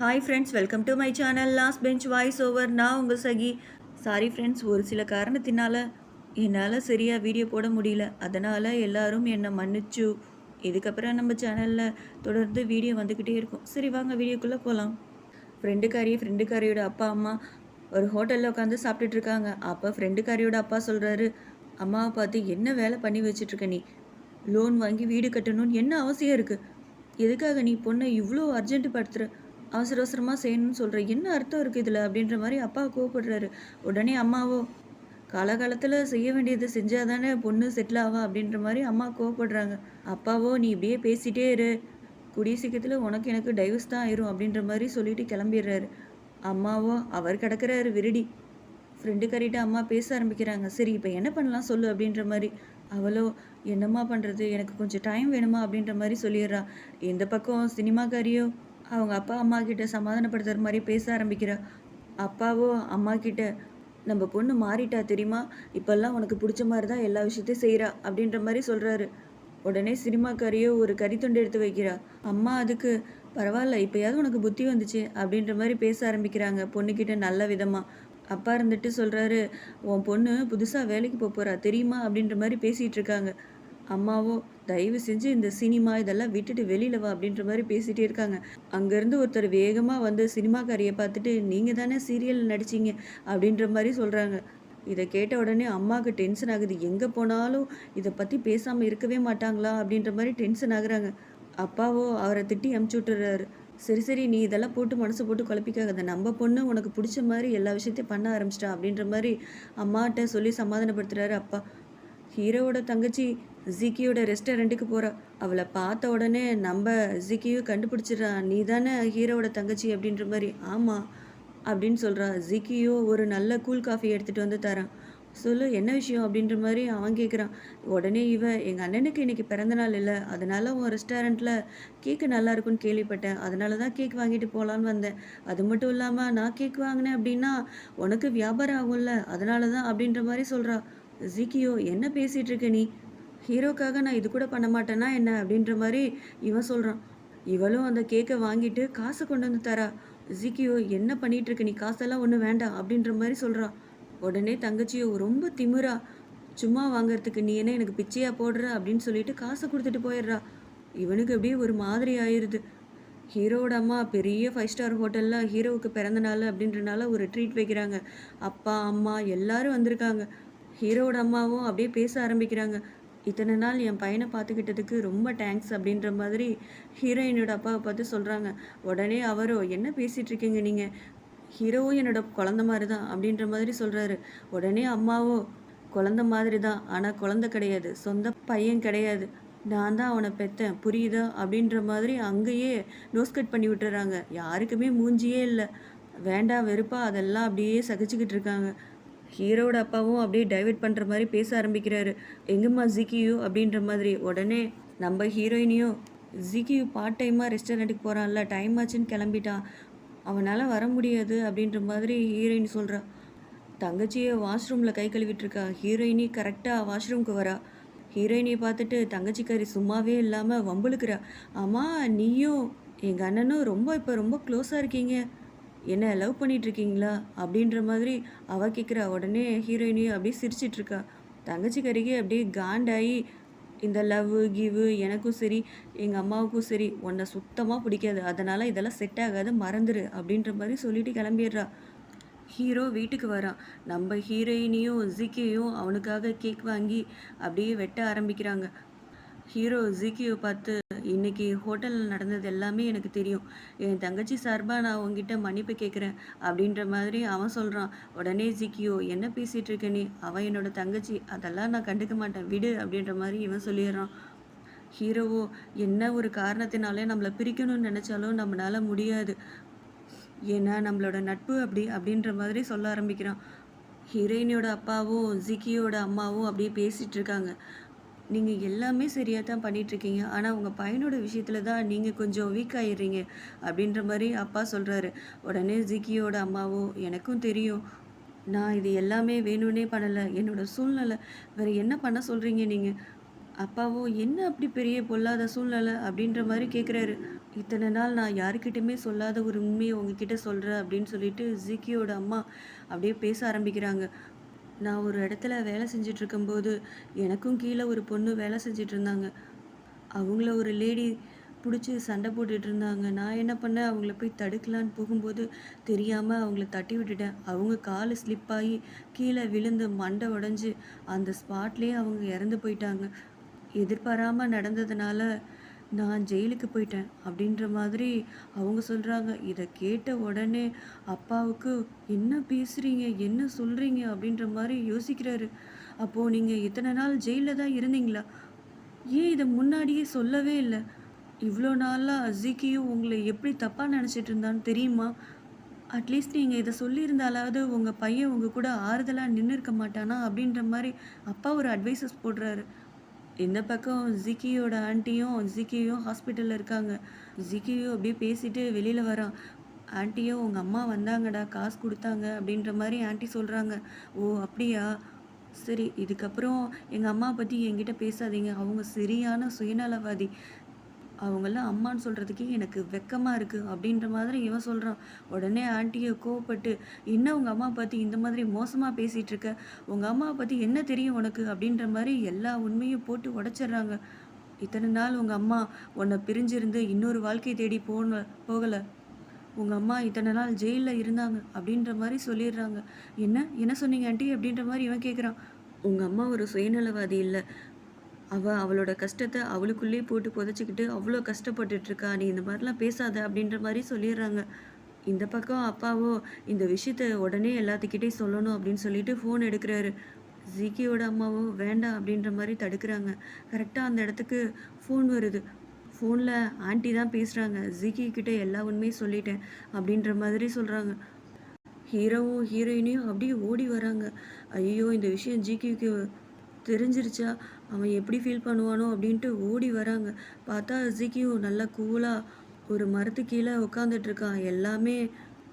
Hi friends welcome to my channel last bench voice over நான் உங்கள் சகி. Sorry friends ஒரு சில காரணத்தினால என்னால் சரியாக வீடியோ போட முடியல. அதனால் எல்லோரும் என்னை மன்னிச்சு இதுக்கப்புறம் நம்ம சேனலில் தொடர்ந்து வீடியோ வந்துக்கிட்டே இருக்கும். சரி வாங்க வீடியோக்குள்ளே போகலாம் ஃப்ரெண்டுக்காரி ஃப்ரெண்டுக்காரியோட அப்பா அம்மா ஒரு ஹோட்டலில் உட்காந்து சாப்பிட்டுட்ருக்காங்க அப்போ ஃப்ரெண்டுக்காரியோட அப்பா சொல்கிறாரு அம்மாவை பார்த்து என்ன வேலை பண்ணி வச்சிட்ருக்க நீ? லோன் வாங்கி வீடு கட்டணும்னு என்ன அவசியம் இருக்குது எதுக்காக நீ பொண்ணை இவ்வளோ அர்ஜென்ட் படுத்துகிற அவசர அவசரமாக செய்யணும்னு சொல்கிற என்ன அர்த்தம் இருக்குது இதில்? அப்படின்ற மாதிரி அப்பா கோவப்படுறாரு உடனே அம்மாவோ காலகாலத்தில் செய்ய வேண்டியதை செஞ்சால் தானே பொண்ணு செட்டில் ஆவா? அப்படின்ற மாதிரி அம்மா கோவப்படுறாங்க அப்பாவோ நீ இப்படியே பேசிட்டே இரு. குடிய சீக்கிரத்தில் உனக்கு எனக்கு டைவர்ஸ் தான் ஆயிரும். அப்படின்ற மாதிரி சொல்லிட்டு கிளம்பிடுறாரு. அம்மாவோ அவர் கிடக்கிறாரு விருடி. ஃப்ரெண்டு கறிட்டு அம்மா பேச ஆரம்பிக்கிறாங்க. சரி இப்போ என்ன பண்ணலாம் சொல்லு? அப்படின்ற மாதிரி. அவளோ என்னம்மா பண்ணுறது எனக்கு கொஞ்சம் டைம் வேணுமா? அப்படின்ற மாதிரி சொல்லிடுறா. இந்த பக்கம்? சினிமாக்காரியோ? அவங்க அப்பா அம்மா கிட்ட சமாதானப்படுத்துற மாதிரி பேச ஆரம்பிக்கிறா அப்பாவோ அம்மா கிட்ட நம்ம பொண்ணு மாறிட்டா தெரியுமா? இப்போல்லாம் உனக்கு பிடிச்ச மாதிரி தான் எல்லா விஷயத்தையும் செய்கிறா அப்படின்ற மாதிரி சொல்கிறாரு உடனே சினிமாக்காரியோ ஒரு கறித்துண்டு எடுத்து வைக்கிறா. அம்மா அதுக்கு பரவாயில்ல இப்போயாவது உனக்கு புத்தி வந்துச்சு அப்படின்ற மாதிரி பேச ஆரம்பிக்கிறாங்க. பொண்ணுக்கிட்ட நல்ல விதமாக அப்பா இருந்துட்டு சொல்கிறாரு உன் பொண்ணு புதுசாக வேலைக்கு போக போகிறா தெரியுமா? அப்படின்ற மாதிரி பேசிகிட்டு இருக்காங்க. அம்மாவோ தயவு செஞ்சு இந்த சினிமா இதெல்லாம் விட்டுட்டு வெளியில் வா அப்படின்ற மாதிரி பேசிகிட்டே இருக்காங்க. அங்கேருந்து ஒருத்தர் வேகமாக வந்து சினிமாக்காரியை பார்த்துட்டு நீங்கள் தானே சீரியலில் நடிச்சீங்க அப்படின்ற மாதிரி சொல்கிறாங்க இதை கேட்ட உடனே அம்மாவுக்கு டென்ஷன் ஆகுது. எங்கே போனாலும் இதை பற்றி பேசாமல் இருக்கவே மாட்டாங்களா அப்படின்ற மாதிரி டென்ஷன் ஆகுறாங்க. அப்பாவோ அவரை திட்டி அமுச்சு விட்டுறாரு. சரி சரி நீ இதெல்லாம் போட்டு மனசு போட்டு குழப்பிக்காத. நம்ம பொண்ணு உனக்கு பிடிச்ச மாதிரி எல்லா விஷயத்தையும் பண்ண ஆரம்பிச்சிட்டா அப்படின்ற மாதிரி அம்மாட்ட சொல்லி சமாதானப்படுத்துகிறாரு அப்பா. ஹீரோவோட தங்கச்சி ஜிக்கியோட ரெஸ்டாரண்ட்டுக்கு போகிறா அவளை பார்த்த உடனே நம்ம ஜிக்கியும் கண்டுபிடிச்சிடுறா. நீ தானே ஹீரோவோட தங்கச்சி அப்படின்ற மாதிரி. ஆமாம் அப்படின்னு சொல்கிறா ஜிக்கியோ ஒரு நல்ல கூல் காஃபி எடுத்துகிட்டு வந்து தரான். சொல்லு என்ன விஷயம் அப்படின்ற மாதிரி அவன் கேட்குறான் உடனே இவன் எங்கள் அண்ணனுக்கு இன்றைக்கி பிறந்தநாள் இல்லை. அதனால் உன் ரெஸ்டாரண்ட்டில் கேக்கு நல்லாயிருக்கும்னு கேள்விப்பட்டேன். அதனால தான் கேக் வாங்கிட்டு போகலான்னு வந்தேன். அது மட்டும் இல்லாமல் நான் கேக் வாங்கினேன் அப்படின்னா உனக்கு வியாபாரம் ஆகும்ல. அதனால தான் அப்படின்ற மாதிரி சொல்கிறா ஜிக்கியோ என்ன பேசிகிட்டு இருக்க நீ? ஹீரோக்காக நான் இது கூட பண்ண மாட்டேன்னா என்ன அப்படின்ற மாதிரி இவன் சொல்கிறான் இவளும் அந்த கேக்கை வாங்கிட்டு காசை கொண்டு வந்து தரா. ஜிக்கியோ என்ன பண்ணிட்டு இருக்க நீ காசெல்லாம் ஒன்றும் வேண்டாம் அப்படின்ற மாதிரி சொல்கிறா உடனே தங்கச்சியோ ரொம்ப திமிரா. சும்மா வாங்குறதுக்கு நீ என்ன எனக்கு பிச்சையாக போடுற அப்படின்னு சொல்லிட்டு காசை கொடுத்துட்டு போயிடுறா. இவனுக்கு அப்படியே ஒரு மாதிரி ஆயிடுது ஹீரோவோட அம்மா பெரிய ஃபைவ் ஸ்டார் ஹோட்டலில் ஹீரோவுக்கு பிறந்த நாள் அப்படின்றனால ஒரு ட்ரீட் வைக்கிறாங்க. அப்பா அம்மா எல்லாரும் வந்திருக்காங்க. ஹீரோவோட அம்மாவும் அப்படியே பேச ஆரம்பிக்கிறாங்க. இத்தனை நாள் என் பையனை பார்த்துக்கிட்டதுக்கு ரொம்ப தேங்க்ஸ் அப்படின்ற மாதிரி ஹீரோயினோட அப்பாவை பார்த்து சொல்கிறாங்க உடனே அவரோ என்ன பேசிகிட்டு இருக்கீங்க நீங்கள் ஹீரோவும் என்னோட குழந்த மாதிரி தான் அப்படின்ற மாதிரி சொல்கிறாரு உடனே அம்மாவோ குழந்த மாதிரி தான் ஆனால் குழந்த கிடையாது சொந்த பையன் கிடையாது. நான் தான் அவனை பெத்தேன் புரியுதா? அப்படின்ற மாதிரி அங்கேயே நோஸ் கட் பண்ணி விட்டுறாங்க. யாருக்குமே மூஞ்சியே இல்லை. வேண்டாம் வெறுப்பா அதெல்லாம் அப்படியே சகிச்சுக்கிட்டு இருக்காங்க. ஹீரோட அப்பாவும் அப்படியே டைவெர்ட் பண்ணுற மாதிரி பேச ஆரம்பிக்கிறாரு. எங்கம்மா ஜிக்கியூ அப்படின்ற மாதிரி. உடனே நம்ம ஹீரோயினியும் ஜிக்கியூ பார்ட் டைமாக ரெஸ்டாரண்ட்டுக்கு போகிறான்ல டைம் ஆச்சுன்னு கிளம்பிட்டான். அவனால் வர முடியாது அப்படின்ற மாதிரி ஹீரோயின் சொல்கிறா தங்கச்சியை வாஷ்ரூமில் கை கழுவிட்டுருக்கா. ஹீரோயினி கரெக்டாக வாஷ்ரூம்க்கு வரா. ஹீரோயினியை பார்த்துட்டு தங்கச்சிக்காரி சும்மாவே இல்லாமல் வம்புழுக்கிறா. அம்மா நீயும் எங்கள் அண்ணனும் ரொம்ப இப்போ ரொம்ப க்ளோஸாக இருக்கீங்க. என்ன லவ் பண்ணிகிட்ருக்கீங்களா அப்படின்ற மாதிரி அவள் கேட்குறா உடனே ஹீரோயினியும் அப்படியே சிரிச்சிட்ருக்கா தங்கச்சி தங்கச்சிக்கறிக்கு அப்படியே காண்டாகி இந்த லவ் கிவு எனக்கும் சரி எங்கள் அம்மாவுக்கும் சரி உன்னை சுத்தமாக பிடிக்காது. அதனால் இதெல்லாம் செட் ஆகாது மறந்துடு அப்படின்ற மாதிரி சொல்லிட்டு கிளம்பிடுறா. ஹீரோ வீட்டுக்கு வரான். நம்ம ஹீரோயினியும் ஜிக்கியும் அவனுக்காக கேக் வாங்கி அப்படியே வெட்ட ஆரம்பிக்கிறாங்க. ஹீரோ ஜிக்கியை பார்த்து இன்னைக்கு ஹோட்டலில் நடந்தது எல்லாமே எனக்கு தெரியும். என் தங்கச்சி சார்பாக நான் உங்ககிட்ட மன்னிப்பு கேட்குறேன் அப்படின்ற மாதிரி அவன் சொல்கிறான் உடனே ஜிக்கியோ என்ன பேசிகிட்டு இருக்க நீ? அவன் என்னோட தங்கச்சி. அதெல்லாம் நான் கண்டுக்க மாட்டேன். விடு அப்படின்ற மாதிரி இவன் சொல்லிடுறான். ஹீரோவோ என்ன ஒரு காரணத்தினாலே நம்மளை பிரிக்கணும்னு நினச்சாலும் நம்மளால முடியாது. ஏன்னா நம்மளோட நட்பு அப்படி அப்படின்ற மாதிரி சொல்ல ஆரம்பிக்கிறான். ஹீரோயினியோட அப்பாவும் ஜிக்கியோட அம்மாவும் அப்படியே பேசிகிட்டு இருக்காங்க. நீங்கள் எல்லாமே சரியாக தான் பண்ணிகிட்ருக்கீங்க ஆனால் உங்கள் பையனோட விஷயத்தில் தான் நீங்கள் கொஞ்சம் வீக் ஆயிடுறீங்க அப்படின்ற மாதிரி அப்பா சொல்கிறாரு உடனே ஜிக்கியோட அம்மாவோ எனக்கும் தெரியும். நான் இது எல்லாமே வேணும்னே பண்ணலை. என்னோட சூழ்நிலை வேறு என்ன பண்ண சொல்கிறீங்க நீங்கள் அப்பாவோ என்ன அப்படி பெரிய பொல்லாத சூழ்நிலை? அப்படின்ற மாதிரி கேட்குறாரு இத்தனை நாள் நான் யாருக்கிட்டையுமே சொல்லாத ஒரு உண்மையை உங்ககிட்ட சொல்கிறேன் அப்படின்னு சொல்லிட்டு ஜிக்கியோட அம்மா அப்படியே பேச ஆரம்பிக்கிறாங்க. நான் ஒரு இடத்துல வேலை செஞ்சுட்டு இருக்கும்போது எனக்கும் கீழே ஒரு பொண்ணு வேலை செஞ்சிட்டு இருந்தாங்க அவங்கள ஒரு லேடி பிடிச்சி சண்டை போட்டுட்டு இருந்தாங்க நான் என்ன பண்ணேன்? அவங்கள போய் தடுக்கலான்னு போகும்போது தெரியாமல் அவங்கள தட்டி விட்டுட்டேன். அவங்க கால் ஸ்லிப் ஆகி கீழே விழுந்து மண்டை உடஞ்சி அந்த ஸ்பாட்லேயே அவங்க இறந்து போயிட்டாங்க. எதிர்பாராமல் நடந்ததுனால நான் ஜெயிலுக்கு போயிட்டேன் அப்படின்ற மாதிரி அவங்க சொல்கிறாங்க இதை கேட்ட உடனே அப்பாவுக்கு என்ன பேசுகிறீங்க என்ன சொல்கிறீங்க அப்படின்ற மாதிரி யோசிக்கிறாரு. அப்போது நீங்கள் இத்தனை நாள் ஜெயிலில் தான் இருந்தீங்களா? ஏன் இதை முன்னாடியே சொல்லவே இல்லை. இவ்வளோ நாளாக அசிக்கியும் உங்களை எப்படி தப்பாக நினச்சிட்டு இருந்தான்னு தெரியுமா? அட்லீஸ்ட் நீங்கள் இதை சொல்லியிருந்தாலாவது உங்கள் பையன் உங்கள் கூட ஆறுதலாக நின்று இருக்க மாட்டானா? அப்படின்ற மாதிரி அப்பா ஒரு அட்வைசஸ் போடுறாரு. இந்த பக்கம் ஜிக்கியோட ஆண்டியும் ஜிக்கியும் ஹாஸ்பிட்டலில் இருக்காங்க. ஜிக்கியும் அப்படியே பேசிட்டு வெளியில் வரான். ஆண்டியும் உங்கள் அம்மா வந்தாங்கடா காசு கொடுத்தாங்க அப்படின்ற மாதிரி ஆண்டி சொல்கிறாங்க ஓ அப்படியா? சரி இதுக்கப்புறம் எங்கள் அம்மா பற்றி என்கிட்ட பேசாதீங்க. அவங்க சரியான சுயநலவாதி. அவங்கெல்லாம் அம்மான்னு சொல்கிறதுக்கே எனக்கு வெக்கமாக இருக்குது அப்படின்ற மாதிரி இவன் சொல்கிறான் உடனே ஆண்டியை கோவப்பட்டு என்ன உங்கள் அம்மா பற்றி இந்த மாதிரி மோசமாக பேசிகிட்டு இருக்க? உங்கள் அம்மாவை பற்றி என்ன தெரியும் உனக்கு? அப்படின்ற மாதிரி எல்லா உண்மையும் போட்டு உடச்சிட்றாங்க. இத்தனை நாள் உங்கள் அம்மா உன்னை பிரிஞ்சிருந்து இன்னொரு வாழ்க்கை தேடி போன போகலை. உங்கள் அம்மா இத்தனை நாள் ஜெயிலில் இருந்தாங்க அப்படின்ற மாதிரி சொல்லிடுறாங்க. என்ன? என்ன சொன்னீங்க ஆண்டி? அப்படின்ற மாதிரி இவன் கேட்குறான் உங்கள் அம்மா ஒரு சுயநலவாதி இல்லை. அவள் அவளோட கஷ்டத்தை அவளுக்குள்ளே போட்டு புதைச்சிக்கிட்டு அவ்வளோ கஷ்டப்பட்டுட்ருக்கா. நீ இந்த மாதிரிலாம் பேசாத அப்படின்ற மாதிரி சொல்லிடுறாங்க. இந்த பக்கம் அப்பாவோ இந்த விஷயத்த உடனே எல்லாத்துக்கிட்டே சொல்லணும் அப்படின்னு சொல்லிட்டு ஃபோன் எடுக்கிறாரு. ஜிக்கியோட அம்மாவோ வேண்டாம் அப்படின்ற மாதிரி தடுக்கிறாங்க. கரெக்டாக அந்த இடத்துக்கு ஃபோன் வருது. ஃபோனில் ஆண்டி தான் பேசுகிறாங்க ஜிக்கி கிட்டே எல்லா உண்மையும் சொல்லிட்டேன் அப்படின்ற மாதிரி சொல்கிறாங்க ஹீரோவும் ஹீரோயினையும் அப்படியே ஓடி வராங்க. ஐயோ இந்த விஷயம் ஜிகிக்கு தெரிஞ்சிருச்சா? அவன் எப்படி ஃபீல் பண்ணுவானோ அப்படின்ட்டு ஓடி வராங்க. பார்த்தா ஜிக்கியும் நல்லா கூலாக ஒரு மரத்து கீழே உட்காந்துட்டு இருக்கான். எல்லாமே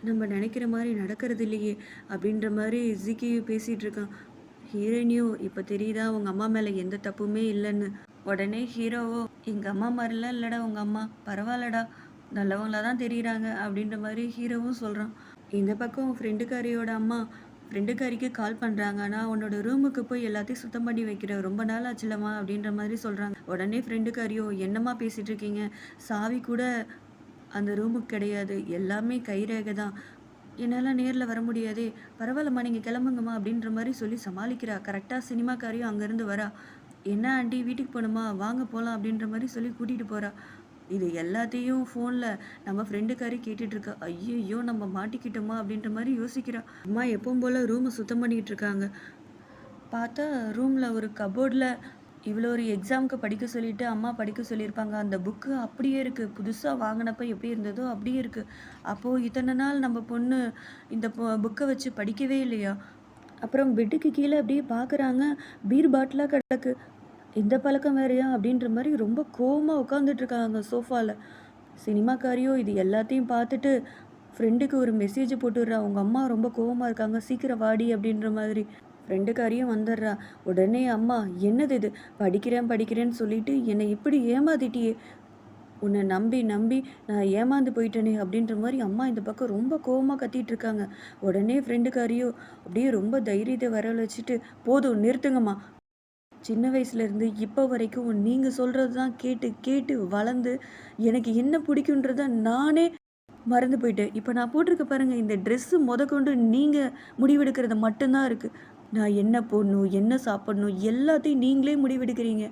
நம்ம நினைக்கிற மாதிரி நடக்கிறது இல்லையே அப்படின்ற மாதிரி ஜிக்கியும் பேசிகிட்டு இருக்கான். ஹீரோயினியும் இப்போ தெரியுதா உங்கள் அம்மா மேலே எந்த தப்புமே இல்லைன்னு. உடனே ஹீரோவோ எங்கள் அம்மா மாதிரிலாம் இல்லைடா உங்கள் அம்மா. பரவாயில்லடா. நல்லவங்களாக தான் தெரியுறாங்க அப்படின்ற மாதிரி ஹீரோவும் சொல்கிறான் இந்த பக்கம் ஃப்ரெண்டுக்காரியோட அம்மா ஃப்ரெண்டுக்காரிக்கு கால் பண்ணுறாங்க ஆனால் உன்னோட ரூமுக்கு போய் எல்லாத்தையும் சுத்தம் பண்ணி வைக்கிற ரொம்ப நாள் ஆச்சுலம்மா அப்படின்ற மாதிரி சொல்கிறாங்க உடனே ஃப்ரெண்டுக்காரியோ என்னம்மா பேசிகிட்டு இருக்கீங்க? சாவி கூட அந்த ரூமுக்கு கிடையாது. எல்லாமே கைரேகை தான். என்னால் நேரில் வர முடியாதே. பரவாயில்லம்மா நீங்கள் கிளம்புங்கம்மா அப்படின்ற மாதிரி சொல்லி சமாளிக்கிறா. கரெக்டாக சினிமாக்காரியும் அங்கேருந்து வரா. என்ன ஆண்டி வீட்டுக்கு போகணுமா? வாங்க போகலாம் அப்படின்ற மாதிரி சொல்லி கூட்டிகிட்டு போகிறா இது எல்லாத்தையும் ஃபோனில் நம்ம ஃப்ரெண்டுக்காரி கேட்டுட்ருக்கா. ஐயோ நம்ம மாட்டிக்கிட்டோமா அப்படின்ற மாதிரி யோசிக்கிறா. அம்மா எப்பவும் போல் ரூமை சுத்தம் பண்ணிக்கிட்டு இருக்காங்க பார்த்தா ரூமில் ஒரு கபோர்டில் இவ்வளோ ஒரு எக்ஸாமுக்கு படிக்க சொல்லிட்டு அம்மா படிக்க சொல்லியிருப்பாங்க. அந்த புக்கு அப்படியே இருக்குது புதுசாக வாங்கினப்ப எப்படி இருந்ததோ அப்படியே இருக்குது அப்போது இத்தனை நாள் நம்ம பொண்ணு இந்த புக்கை வச்சு படிக்கவே இல்லையா? அப்புறம் பெட்டுக்கு கீழே அப்படியே பார்க்குறாங்க பீர் பாட்டிலாக கிடக்கு. இந்த பழக்கம் வேறையா? அப்படின்ற மாதிரி ரொம்ப கோவமாக உட்காந்துட்ருக்காங்க சோஃபாவில் சினிமாக்காரியோ இது எல்லாத்தையும் பார்த்துட்டு ஃப்ரெண்டுக்கு ஒரு மெசேஜ் போட்டுடுறா. அவங்க அம்மா ரொம்ப கோவமாக இருக்காங்க. சீக்கிரம் வாடி அப்படின்ற மாதிரி. ஃப்ரெண்டுக்காரியும் வந்துடுறா. உடனே அம்மா என்னது இது? படிக்கிறேன் படிக்கிறேன்னு சொல்லிட்டு என்னை இப்படி ஏமாத்திட்டியே? உன்னை நம்பி நம்பி நான் ஏமாந்து போயிட்டேனே அப்படின்ற மாதிரி அம்மா இந்த பக்கம் ரொம்ப கோவமாக கத்திட்டு இருக்காங்க உடனே ஃப்ரெண்டுக்காரியோ அப்படியே ரொம்ப தைரியத்தை வர வச்சுட்டு போதும் நிறுத்துங்கம்மா. சின்ன வயசுலேருந்து இப்போ வரைக்கும் நீங்கள் சொல்கிறது தான் கேட்டு கேட்டு வளர்ந்து எனக்கு என்ன பிடிக்குன்றத நானே மறந்து போயிட்டேன். இப்போ நான் போட்டிருக்க பாருங்கள் இந்த ட்ரெஸ்ஸு முதக்கொண்டு நீங்கள் முடிவெடுக்கிறது மட்டும்தான் இருக்குது நான் என்ன போடணும் என்ன சாப்பிடணும் எல்லாத்தையும் நீங்களே முடிவெடுக்கிறீங்க.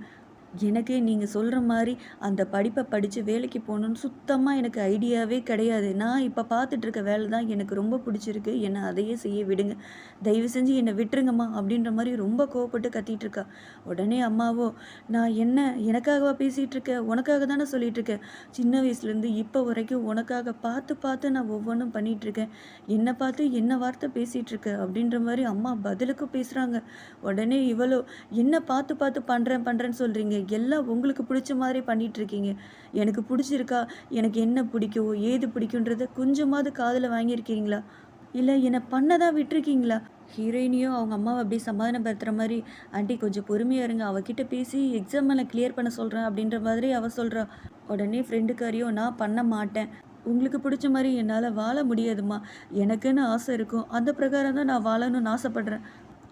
எனக்கே நீங்கள் சொல்கிற மாதிரி அந்த படிப்பை படித்து வேலைக்கு போகணுன்னு சுத்தமாக எனக்கு ஐடியாவே கிடையாது. நான் இப்போ பார்த்துட்ருக்க வேலை தான் எனக்கு ரொம்ப பிடிச்சிருக்கு. என்னை அதையே செய்ய விடுங்க. தயவு செஞ்சு என்னை விட்டுருங்கம்மா அப்படின்ற மாதிரி ரொம்ப கோவப்பட்டு கத்திட்டு இருக்கா. உடனே அம்மாவோ நான் என்ன எனக்காகவா பேசிகிட்டு இருக்கேன் உனக்காக தானே சொல்லிகிட்ருக்கேன் சின்ன வயசுலேருந்து இப்போ வரைக்கும் உனக்காக பார்த்து பார்த்து நான் ஒவ்வொன்றும் பண்ணிகிட்ருக்கேன் என்னை பார்த்து என்ன வார்த்தை பேசிகிட்ருக்க அப்படின்ற மாதிரி அம்மா பதிலுக்கு பேசுகிறாங்க உடனே இவ்வளோ என்ன பார்த்து பார்த்து பண்ணுறேன் பண்ணுறேன்னு சொல்கிறீங்க எல்லாம் உங்களுக்கு பிடிச்ச மாதிரி பண்ணிகிட்ருக்கீங்க எனக்கு பிடிச்சிருக்கா? எனக்கு என்ன பிடிக்கும் ஏது பிடிக்குன்றத கொஞ்சமாவது காதில் வாங்கியிருக்கீங்களா? இல்லை என்னை பண்ணதான் விட்டுருக்கீங்களா? ஹீரோயினியும் அவங்க அம்மாவை அப்படியே சமாதானப்படுத்துகிற மாதிரி ஆண்டி கொஞ்சம் பொறுமையாக இருங்க. அவகிட்ட பேசி எக்ஸாம் நான் கிளியர் பண்ண சொல்கிறேன் அப்படின்ற மாதிரி அவள் சொல்கிறா உடனே ஃப்ரெண்டுக்காரியோ நான் பண்ண மாட்டேன். உங்களுக்கு பிடிச்ச மாதிரி என்னால் வாழ முடியாதும்மா. எனக்குன்னு ஆசை இருக்கும். அந்த பிரகாரம் தான் நான் வாழணும்னு ஆசைப்பட்றேன்.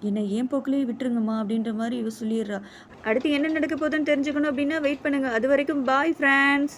என்னை ஏன் போக்கிலேயே விட்டுருங்கம்மா அப்படின்ற மாதிரி இவ சொல்லிடுறா. அடுத்து என்ன நடக்க போகுதுன்னு தெரிஞ்சுக்கணும் அப்படின்னா வெயிட் பண்ணுங்கள் அது வரைக்கும் பாய் ஃப்ரெண்ட்ஸ்